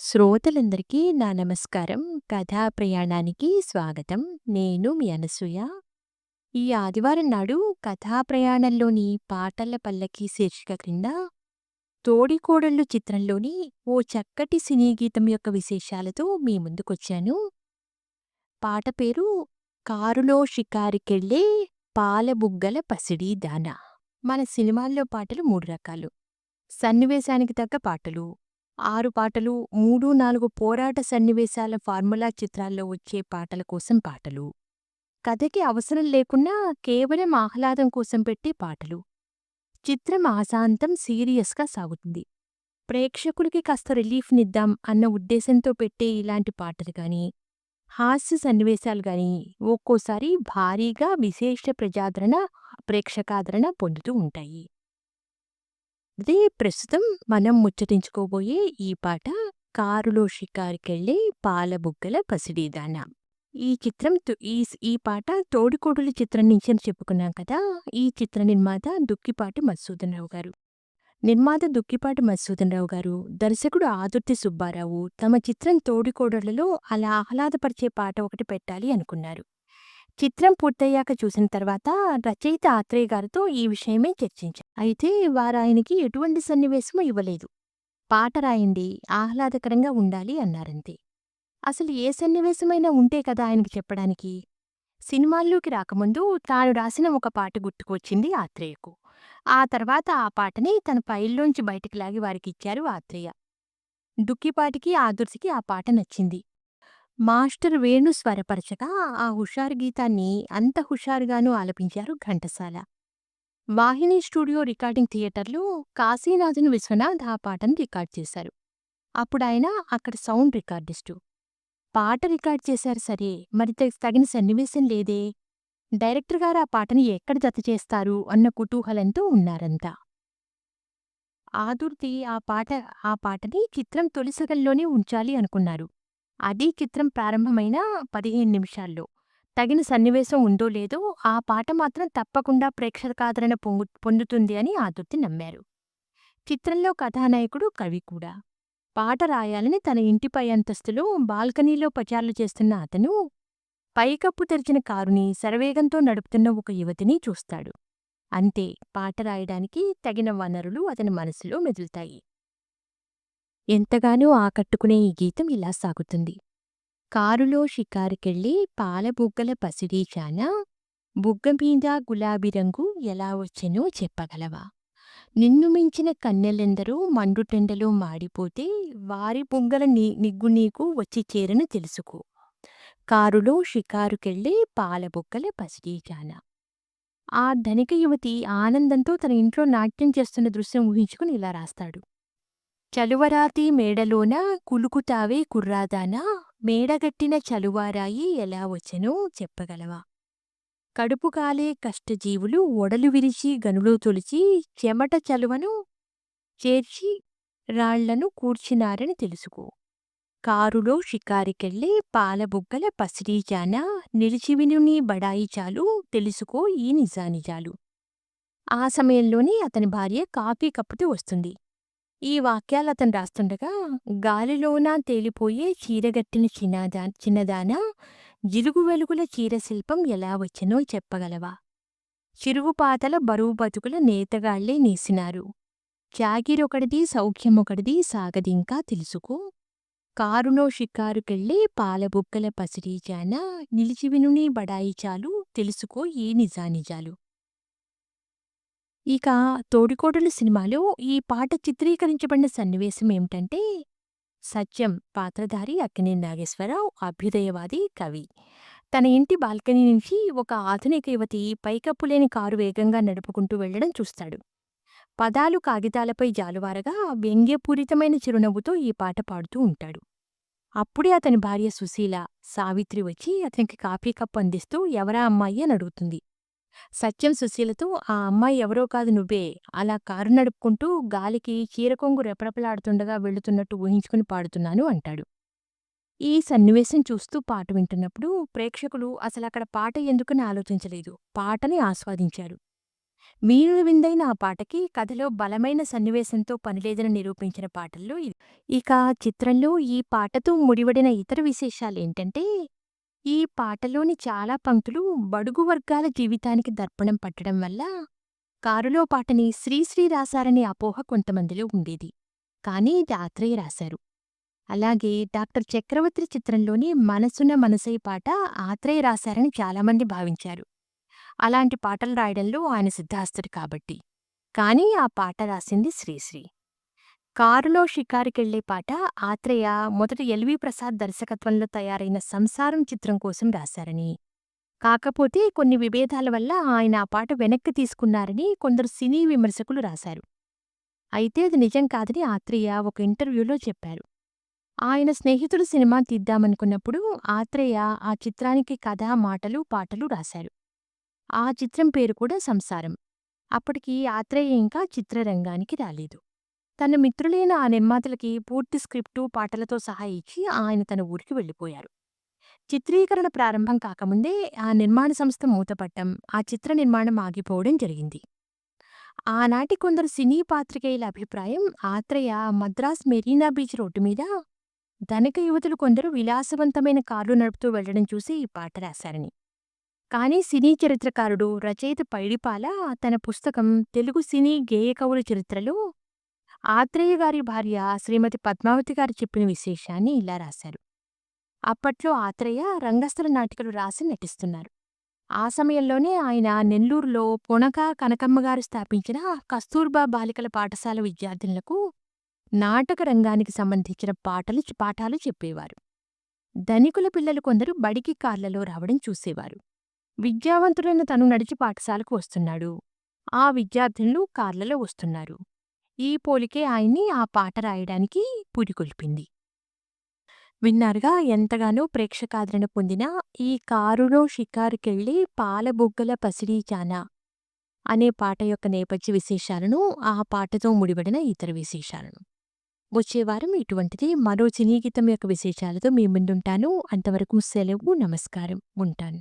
శ్రోతలందరికీ నా నమస్కారం. కథా ప్రయాణానికి స్వాగతం. నేను మీ అనసూయ. ఈ ఆదివారం నాడు కథా ప్రయాణంలోని పాటల పల్లకి శీర్షిక క్రింద తోడికోడళ్ళు చిత్రంలోని ఓ చక్కటి సినీ గీతం యొక్క విశేషాలతో మీ ముందుకొచ్చాను. పాట పేరు 'కారులో షికారికెళ్ళే పాలబుగ్గల పసిడి దాన'. మన సినిమాల్లో పాటలు మూడు రకాలు. సన్నివేశానికి తగ్గ పాటలు, ఆరు పాటలు, మూడు నాలుగు పోరాట సన్నివేశాల ఫార్ములా చిత్రాల్లో వచ్చే పాటల కోసం పాటలు, కథకి అవసరం లేకున్నా కేవలం ఆహ్లాదం కోసం పెట్టే పాటలు. చిత్రం ఆశాంతం సీరియస్‌గా సాగుతుంది. ప్రేక్షకుడికి కాస్త రిలీఫ్‌నిద్దాం అన్న ఉద్దేశంతో పెట్టే ఇలాంటి పాటలు గాని హాస్య సన్నివేశాలు గానీ ఒక్కోసారి భారీగా విశేష ప్రజాదరణ, ప్రేక్షకాదరణ పొందుతూ ఉంటాయి. అదే ప్రస్తుతం మనం ముచ్చటించుకోబోయే ఈ పాట 'కారులో షికారుకెళ్ళే పాలబుగ్గల పసిడి ఈ చిత్రం తు ఈ ఈ పాట తోడికోడుల చిత్రం నుంచి అని చెప్పుకున్నాం కదా! ఈ చిత్ర నిర్మాత దుక్కిపాటి మధుసూదన్ రావు గారు. నిర్మాత దుక్కిపాటి మధుసూదన్ రావు గారు, దర్శకుడు ఆదుర్తి సుబ్బారావు తమ చిత్రం తోడికోడళ్ళలో అలా ఆహ్లాదపరిచే పాట ఒకటి పెట్టాలి అనుకున్నారు. చిత్రం పూర్తయ్యాక చూసిన తర్వాత రచయిత ఆత్రేయ గారితో ఈ విషయమే చర్చించారు. అయితే వారాయనకి ఎటువంటి సన్నివేశమూ ఇవ్వలేదు. పాట రాయండి, ఆహ్లాదకరంగా ఉండాలి అన్నారంతే. అసలు ఏ సన్నివేశమైనా ఉంటే కదా ఆయనకి చెప్పడానికి. సినిమాల్లోకి రాకముందు తాను రాసిన ఒక పాట గుర్తుకొచ్చింది ఆత్రేయకు. ఆ తర్వాత ఆ పాటని తన ఫైల్లోంచి బయటికి లాగి వారికిచ్చారు ఆత్రేయ. దుక్కిపాటికి, ఆదుర్సికి ఆ పాట నచ్చింది. మాస్టర్ వేణు స్వరపరచగా ఆ హుషారు గీతాన్ని అంత హుషారుగానూ ఆలపించారు ఘంటసాల. వాహిని స్టూడియో రికార్డింగ్ థియేటర్లో కాశీనాథన్ విశ్వనాథ్ ఆ పాటను రికార్డ్ చేశారు. అప్పుడాయన అక్కడ సౌండ్ రికార్డిస్టు. పాట రికార్డ్ చేశారు సరే, మరి తగిన సన్నివేశం లేదే. డైరెక్టర్ గారు ఆ పాటని ఎక్కడ జతచేస్తారు అన్న కుతూహలంతో ఉన్నారంతా. ఆదుర్తి ఆ పాట ఆ పాటని చిత్రం తొలిసగల్లోనే ఉంచాలి అనుకున్నారు. అది చిత్రం ప్రారంభమైన పదిహేను నిమిషాల్లో. తగిన సన్నివేశం ఉందో లేదో ఆ పాట మాత్రం తప్పకుండా ప్రేక్షకాదరణ పొంగు పొందుతుంది అని ఆదుర్తి నమ్మారు. చిత్రంలో కథానాయకుడు కవి కూడా. పాట రాయాలని తన ఇంటిపై అంతస్తులో బాల్కనీలో పచార్లు చేస్తున్న అతను, పైకప్పు తెరిచిన కారుని శరవేగంతో నడుపుతున్న ఒక యువతిని చూస్తాడు. అంతే పాట రాయడానికి తగిన వనరులు అతని మనసులో మెదులుతాయి. ఎంతగానో ఆకట్టుకునే ఈ గీతం ఇలా సాగుతుంది. కారులో షికారుకెళ్ళి పాలబుగ్గల పసిడీచాన బుగ్గ మీద గులాబీ రంగు ఎలా వచ్చెనో చెప్పగలవా? నిన్ను మించిన కన్నెలెందరూ మండుటెండలో మాడిపోతే వారి బుగ్గల నీ నిగ్గు నీకు వచ్చి చేరను తెలుసుకో. కారులో షికారుకెళ్ళి పాలబుగ్గల పసిడీచాన ఆ ధనిక యువతి ఆనందంతో తన ఇంట్లో నాట్యం చేస్తున్న దృశ్యం ఊహించుకుని ఇలా రాస్తాడు. చలువరాతి మేడలోన కులుకుతావే కుర్రాదానా మేడగట్టిన చలువారాయి ఎలా వచ్చెనో చెప్పగలవా? కడుపుకాలే కష్టజీవులు ఒడలు విరిచి గనులు తొలిచి చెమట చలువను చేర్చి రాళ్ళను కూర్చినారని తెలుసుకో. కారులో షికారికెళ్ళే పాలబుగ్గల పసిరీచాన జాన నిలిచివిను నీ బడాయి చాలు తెలుసుకో ఈ నిజానిజాలు. ఆ సమయంలోనే అతని భార్య కాఫీ కప్పుతూ వస్తుంది. ఈ వాక్యాలు అతను రాస్తుండగా గాలిలోన తేలిపోయే చీరగట్టిన చిన్నదా చిన్నదాన జిలుగు వెలుగుల చీర శిల్పం ఎలా వచ్చినో చెప్పగలవా? చిరుగుపాతల బరువు బతుకుల నేతగాళ్ళే నేసినారు. జాగిరొకడిది సౌఖ్యమొకటిది సాగదింకా తెలుసుకో. కారునో షికారుకెళ్ళే పాలబుక్కల పసిరీజాన నిలిచివినునీ బడాయి చాలు తెలుసుకో ఈ నిజానిజాలు. ఇక తోడికోడలు సినిమాలో ఈ పాట చిత్రీకరించబడిన సన్నివేశం ఏమిటంటే, సత్యం పాత్రధారి అక్కినే నాగేశ్వరరావు అభ్యుదయవాది కవి. తన ఇంటి బాల్కనీ నుంచి ఒక ఆధునిక యువతి పైకప్పు లేని కారు వేగంగా నడుపుకుంటూ వెళ్ళడం చూస్తాడు. పదాలు కాగితాలపై జాలువారగా వ్యంగ్యపూరితమైన చిరునవ్వుతో ఈ పాట పాడుతూ ఉంటాడు. అప్పుడే అతని భార్య సుశీల, సావిత్రి వచ్చి అతనికి కాఫీ కప్పు అందిస్తూ ఎవరా అమ్మాయి అని అడుగుతుంది. సత్యం సుశీలతో ఆ అమ్మాయి ఎవరో కాదు నువ్వే అలా కారు నడుపుకుంటూ గాలికి చీరకొంగు రెపరెపలాడుతుండగా వెళుతున్నట్టు ఊహించుకుని పాడుతున్నాను అంటాడు. ఈ సన్నివేశం చూస్తూ పాట వింటున్నప్పుడు ప్రేక్షకులు అసలక్కడ పాట ఎందుకని ఆలోచించలేదు. పాటని ఆస్వాదించారు. వీణులు విందైన ఆ పాటకి కథలో బలమైన సన్నివేశంతో పనిలేదని నిరూపించిన పాటల్లో ఇక చిత్రంలో ఈ పాటతో ముడివడిన ఇతర విశేషాలేంటంటే, ఈ పాటలోని చాలా పంక్తులు బడుగు వర్గాల జీవితానికి దర్పణం పట్టడం వల్ల, కారులో పాటని శ్రీశ్రీ రాశారనే అపోహ కొంతమందిలో ఉండేది. కానీ ఇది ఆత్రేయ రాశారు. అలాగే డాక్టర్ చక్రవర్తి చిత్రంలోని మనసున మనసై పాట ఆత్రేయ రాశారని చాలామంది భావించారు. అలాంటి పాటలు రాయడంలో ఆయన సిద్ధాస్తుడు కాబట్టి. కానీ ఆ పాట రాసింది శ్రీశ్రీ. కారులో షికారుకెళ్ళే పాట ఆత్రేయ మొదట ఎల్వి ప్రసాద్ దర్శకత్వంలో తయారైన సంసారం చిత్రం కోసం రాశారని, కాకపోతే కొన్ని విభేదాల వల్ల ఆయన ఆ పాట వెనక్కి తీసుకున్నారని కొందరు సినీ విమర్శకులు రాశారు. అయితే అది నిజం కాదని ఆత్రేయ ఒక ఇంటర్వ్యూలో చెప్పారు. ఆయన స్నేహితుడు సినిమా తీద్దామనుకున్నప్పుడు ఆత్రేయ ఆ చిత్రానికి కథ, మాటలు, పాటలు రాశారు. ఆ చిత్రం పేరు కూడా సంసారం. అప్పటికి ఆత్రేయ ఇంకా చిత్రరంగానికి రాలేదు. తన మిత్రులైన ఆ నిర్మాతలకి పూర్తి స్క్రిప్టు, పాటలతో సహా ఇచ్చి ఆయన తన ఊరికి వెళ్ళిపోయారు. చిత్రీకరణ ప్రారంభం కాకముందే ఆ నిర్మాణ సంస్థ మూతపట్టం, ఆ చిత్ర నిర్మాణం ఆగిపోవడం జరిగింది. ఆనాటి కొందరు సినీ పాత్రికేయుల అభిప్రాయం Athreya Madras Marina beach road మీద ధనిక యువతులు కొందరు విలాసవంతమైన కార్లు నడుపుతూ వెళ్ళడం చూసి ఈ పాట రాశారని. కానీ సినీ చరిత్రకారుడు, రచయిత పైడిపాల తన పుస్తకం 'తెలుగు సినీ గేయ కవుల చరిత్ర'లో ఆత్రేయ గారి భార్య శ్రీమతి పద్మావతి గారు చెప్పిన విశేషాన్ని ఇలా రాశారు. అప్పట్లో ఆత్రేయ రంగస్థల నాటికలు రాసి నటిస్తున్నారు. ఆ సమయంలోనే ఆయన నెల్లూరులో పొనక కనకమ్మగారు స్థాపించిన కస్తూర్బా బాలికల పాఠశాల విద్యార్థినులకు నాటక రంగానికి సంబంధించిన పాటలు పాఠాలు చెప్పేవారు. ధనికుల పిల్లలు కొందరు బడికి కార్లలో రావడం చూసేవారు. విద్యావంతుడైన తను నడిచి పాఠశాలకు వస్తున్నాడు. ఆ విద్యార్థినులు కార్లలో వస్తున్నారు. ఈ పోలికే ఆయన్ని ఆ పాట రాయడానికి పురికొల్పింది. విన్నారుగా ఎంతగానో ప్రేక్షకాదరణ పొందిన ఈ కారులో షికారుకెళ్ళి పాలబుగ్గల పసిడీచానా అనే పాట యొక్క నేపథ్య విశేషాలను, ఆ పాటతో ముడిపడిన ఇతర విశేషాలను. వచ్చే వారం ఇటువంటిది మరో సినీ గీతం యొక్క విశేషాలతో మీ ముందుంటాను. అంతవరకు సెలవు. నమస్కారం. ఉంటాను.